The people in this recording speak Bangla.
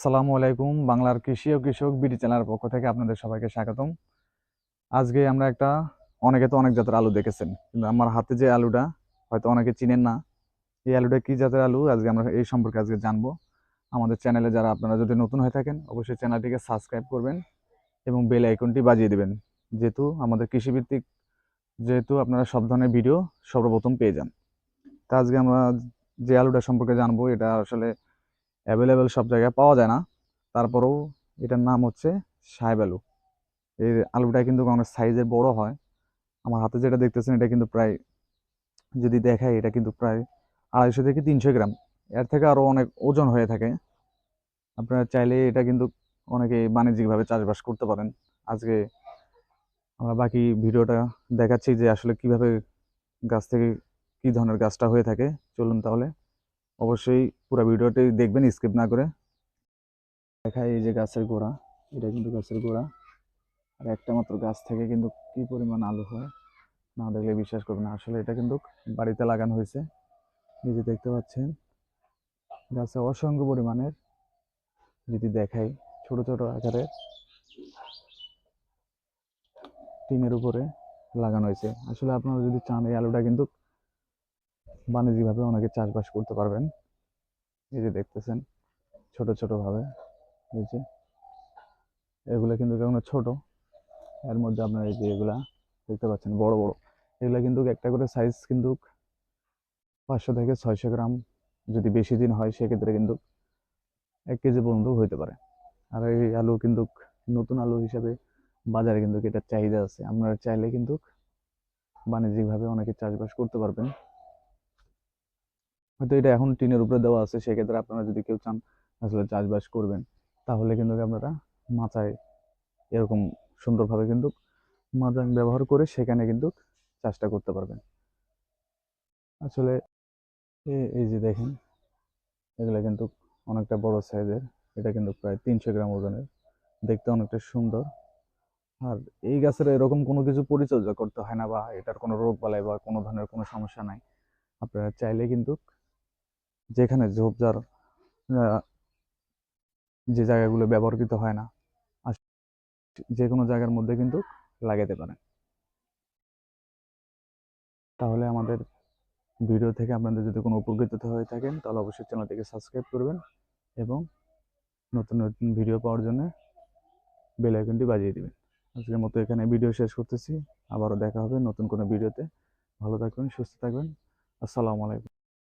আসসালামু আলাইকুম, বাংলার কৃষি ও কৃষক বিডি চ্যানেলের পক্ষ থেকে আপনাদের সবাইকে স্বাগতম। আজকে আমরা একটা, অনেকে তো অনেক জাতের আলু দেখেছেন, কিন্তু আমার হাতে যে আলুটা, হয়তো অনেকে চিনেন না। এই আলুটা কি জাতের আলু? আজকে আমরা এই সম্পর্কে আজকে জানব। আমাদের চ্যানেলে যারা আপনারা যদি নতুন হয়ে থাকেন, অবশ্যই চ্যানেলটিকে সাবস্ক্রাইব করবেন এবং বেল আইকনটি বাজিয়ে দেবেন, যেহেতু আমাদের কৃষিভিত্তিক, যেহেতু আপনারা সব ধরনের ভিডিও সর্বপ্রথম পেয়ে যান। তা আজকে আমরা যে আলুটা সম্পর্কে জানব, এটা আসলে অ্যাভেলেবেল সব জায়গায় পাওয়া যায় না। তারপরেও এটার নাম হচ্ছে সাহেব আলু এর আলুটা কিন্তু অনেক সাইজের বড় হয়। আমার হাতে যেটা দেখতেছেন, এটা কিন্তু প্রায় যদি দেখাই, এটা কিন্তু প্রায় আড়াইশো থেকে তিনশো গ্রাম। এর থেকে আরও অনেক ওজন হয়ে থাকে। আপনারা চাইলে এটা কিন্তু অনেকে বাণিজ্যিকভাবে চাষবাস করতে পারেন। আজকে আমরা বাকি ভিডিওটা দেখাচ্ছি যে আসলে কীভাবে গাছ থেকে কি ধরনের গাছটা হয়ে থাকে। চলুন তাহলে অবশ্যই পুরো ভিডিওটি দেখবেন স্কিপ না করে। দেখায় এই যে গাছের গোড়া, এটা কিন্তু গাছের গোড়া। আর একটা মাত্র গাছ থেকে কিন্তু কি পরিমাণ আলু হয়, না দেখলে বিশ্বাস করবেন আসলে এটা কিন্তু বাড়িতে লাগানো হয়েছে। যে দেখতে পাচ্ছেন, গাছে অসংখ্য পরিমাণের, যদি দেখাই, ছোট ছোট আকারে টিনের উপরে লাগানো হয়েছে। আসলে আপনারা যদি চান, এই আলুটা কিন্তু বাণিজ্যিকভাবে অনেকে চাষবাস করতে পারবেন। এই যে দেখতেছেন, ছোট ছোট ভাবে, এই যে। এগুলা কিন্তু কেমন ছোট, এর মধ্যে আপনার এই যে এগুলা দেখতে পাচ্ছেন, বড় বড়। এগুলা কিন্তু একটা করে সাইজ কিন্তু পাঁচশো থেকে ছয়শো গ্রাম যদি বেশি দিন হয়, সেক্ষেত্রে কিন্তু এক কেজি পর্যন্ত হইতে পারে। আর এই আলু কিন্তু নতুন আলু হিসাবে বাজারে কিন্তু এটার চাহিদা আছে। আপনারা চাইলে কিন্তু বাণিজ্যিকভাবে অনেকে চাষবাস করতে পারবেন। হয়তো এটা এখন টিনের উপরে দেওয়া আছে, সেক্ষেত্রে আপনারা যদি কেউ চান আসলে চাষবাস করবেন, তাহলে কিন্তু আপনারা মাচায় এরকম সুন্দরভাবে কিন্তু মাচাং ব্যবহার করে সেখানে কিন্তু চাষটা করতে পারবেন। আসলে এই যে দেখেন, এগুলো কিন্তু অনেকটা বড় সাইজের, এটা কিন্তু প্রায় তিনশো গ্রাম ওজনের, দেখতে অনেকটা সুন্দর। আর এই গাছের এরকম কোনো কিছু পরিচর্যা করতে হয় না বা এটার কোনো রোগ বালাই বা কোনো ধরনের কোনো সমস্যা নাই। আপনারা চাইলে কিন্তু যেখানে ঝোপঝাড় যে জায়গাগুলো ব্যবহৃত হয় না যে কোনো জায়গার মধ্যে কিন্তু লাগাতে পারেন। তাহলে আমাদের ভিডিও থেকে আপনাদের যদি কোনো উপকৃত হয়ে থাকেন, তাহলে অবশ্যই চ্যানেলটিকে সাবস্ক্রাইব করবেন এবং নতুন নতুন ভিডিও পাওয়ার জন্য বেল আইকনটি বাজিয়ে দিবেন। আজকের মতো এখানে ভিডিও শেষ করতেছি। আবারও দেখা হবে নতুন কোনো ভিডিওতে। ভালো থাকবেন, সুস্থ থাকবেন। আসসালামু আলাইকুম।